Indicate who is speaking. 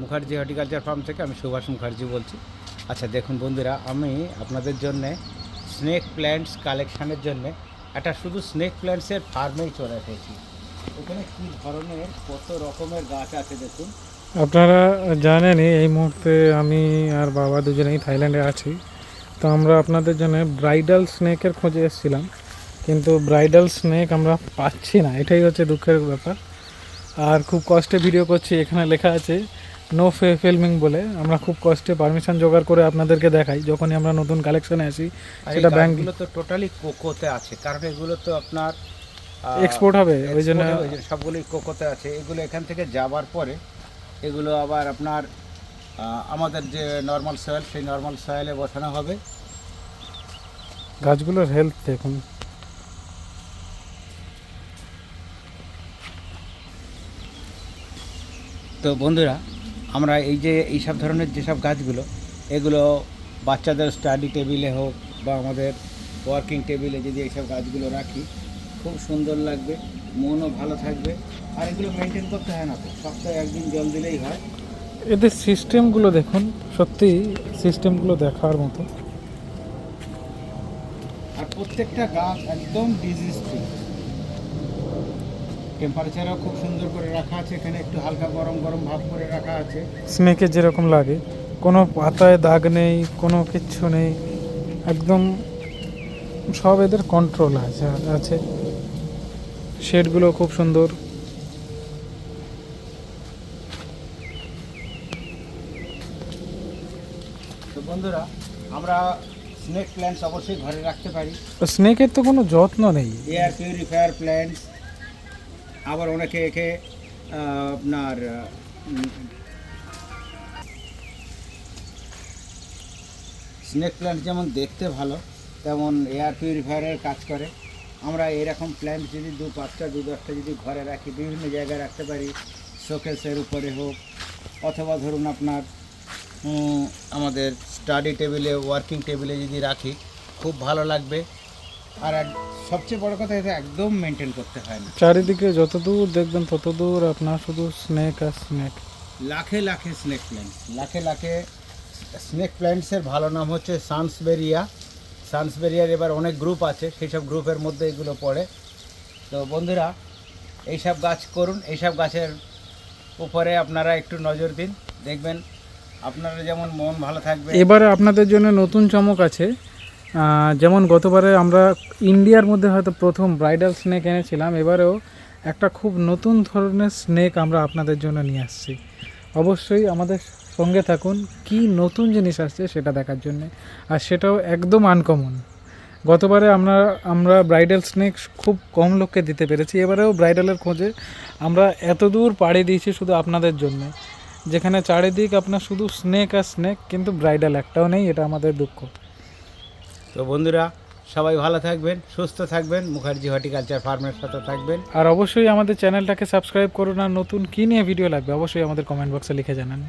Speaker 1: Mukherjee horticulture farm থেকে আমি সুভাষ মুখার্জি বলছি। আচ্ছা দেখুন বন্ধুরা, আমি আপনাদের জন্য স্নেক প্ল্যান্টস কালেকশানের জন্য একটা শুধু স্নেক প্ল্যান্টসের ফার্মেই চলে এসেছি। এখানে কী ধরনের, কত রকমের গাছ আছে দেখুন?
Speaker 2: আপনারা জানেনই এই মুহূর্তে আমি আর বাবা দুজনেই থাইল্যান্ডে আছি। তো আমরা আপনাদের জন্য ব্রাইডাল স্নেকের খোঁজে এসেছিলাম। কিন্তু ব্রাইডাল স্নেক আমরা পাচ্ছি না, এটাই হচ্ছে দুঃখের ব্যাপার। আর খুব কষ্টে ভিডিও করছি এখানে লেখা আছে নো ফে ফিল্মিং বলে। আমরা খুব কষ্টে পারমিশন জোগাড় করে আপনাদেরকে দেখাই যখনই আমরা নতুন কালেকশনে আসি সেটা ব্যাংক
Speaker 1: গাছগুলো তো টোটালি কোকোতে আছে কারণ এগুলো তো আপনার
Speaker 2: এক্সপোর্ট হবে ওই জন্য
Speaker 1: ওই জন্য সবগুলোই কোকোতে আছে। এগুলো এখান থেকে যাবার পরে এগুলো আবার আপনার আমাদের যে নর্মাল সয়েল সেই নর্মাল সয়েলে বসানো হবে।
Speaker 2: গাছগুলোর হেলথ দেখুন।
Speaker 1: তো বন্ধুরা আমরা এই যে এইসব ধরনের যেসব গাছগুলো এগুলো বাচ্চাদের স্টাডি টেবিলে হোক বা আমাদের ওয়ার্কিং টেবিলে যদি এইসব গাছগুলো রাখি খুব সুন্দর লাগবে মনও ভালো থাকবে। আর এগুলো মেনটেন করতে হয় না তো সপ্তাহে একদিন জল দিলেই হয়।
Speaker 2: এদের সিস্টেমগুলো দেখুন সত্যি সিস্টেমগুলো দেখার মতো।
Speaker 1: আর প্রত্যেকটা গাছ একদম ডিজিজ ফ্রি টেম্পারেচারও খুব সুন্দর করে রাখা আছে এখানে একটু হালকা গরম গরম ভাব করে রাখা আছে।
Speaker 2: স্নেকের যেরকম লাগে। কোনো পাতায় দাগ নেই কোনো কিচ্ছু নেই একদম সব এদের কন্ট্রোল আছে আছে। শেডগুলো খুব সুন্দর।
Speaker 1: তো বন্ধুরা আমরা স্নেক প্ল্যান্টস অবশ্যই ঘরে রাখতে পারি।
Speaker 2: স্নেকের তো কোনো যত্ন নেই।
Speaker 1: এয়ার পিউরিফায়ার প্ল্যান্টস আবার অনেকে একে, আপনার স্নেক প্ল্যান্ট যেমন দেখতে ভালো, তেমন এয়ার পিউরিফায়ারের কাজ করে। আমরা এরকম প্ল্যান্ট যদি দু পাঁচটা, দু দশটা যদি ঘরে রাখি, বিভিন্ন জায়গায় রাখতে পারি, শোকেসের উপরে হোক, অথবা ধরুন আপনার আমাদের স্টাডি টেবিলে, ওয়ার্কিং টেবিলে যদি রাখি, খুব ভালো লাগবে। আর সবচেয়ে বড় কথা এটা একদম মেনটেন করতে হয় না।
Speaker 2: চারিদিকে যত দূর দেখবেন তত দূর আপনার শুধু স্নেক আর স্নেক
Speaker 1: লাখে লাখে স্নেক প্ল্যান্টস লাখে লাখে স্নেক প্ল্যান্টসের ভালো নাম হচ্ছে সানসবেরিয়া সানসবেরিয়ার এবার অনেক গ্রুপ আছে সেই সব গ্রুপের মধ্যে এগুলো পড়ে। তো বন্ধুরা এইসব গাছ করুন এইসব গাছের উপরে আপনারা একটু নজর দিন। দেখবেন আপনারা যেমন মন ভালো থাকবে।
Speaker 2: এবারে আপনাদের জন্য নতুন চমক আছে যেমন গতবারে আমরা ইন্ডিয়ার মধ্যে হয়তো প্রথম ব্রাইডাল স্নেক এনেছিলাম, এবারেও একটা খুব নতুন ধরনের স্নেক আমরা আপনাদের জন্য নিয়ে আসছি। অবশ্যই আমাদের সঙ্গে থাকুন, কি নতুন জিনিস আসছে সেটা দেখার জন্য। আর সেটাও একদম আনকমন গতবারে আমরা আমরা ব্রাইডাল স্নেক খুব কম লোককে দিতে পেরেছি, এবারেও ব্রাইডালের খোঁজে আমরা এত দূর পাড়ি দিয়েছি শুধু আপনাদের জন্য। যেখানে চারিদিক আপনার শুধু স্নেক আর স্নেক কিন্তু ব্রাইডাল একটাও নেই, এটা আমাদের দুঃখ।
Speaker 1: তো বন্ধুরা, সবাই ভালো থাকবেন, সুস্থ থাকবেন, মুখার্জি হর্টিকালচার ফার্মের সাথে থাকবেন।
Speaker 2: আর অবশ্যই আমাদের চ্যানেলটাকে সাবস্ক্রাইব করুন আর নতুন কী নিয়ে ভিডিও লাগবে, অবশ্যই আমাদের কমেন্ট বক্সে লিখে জানান।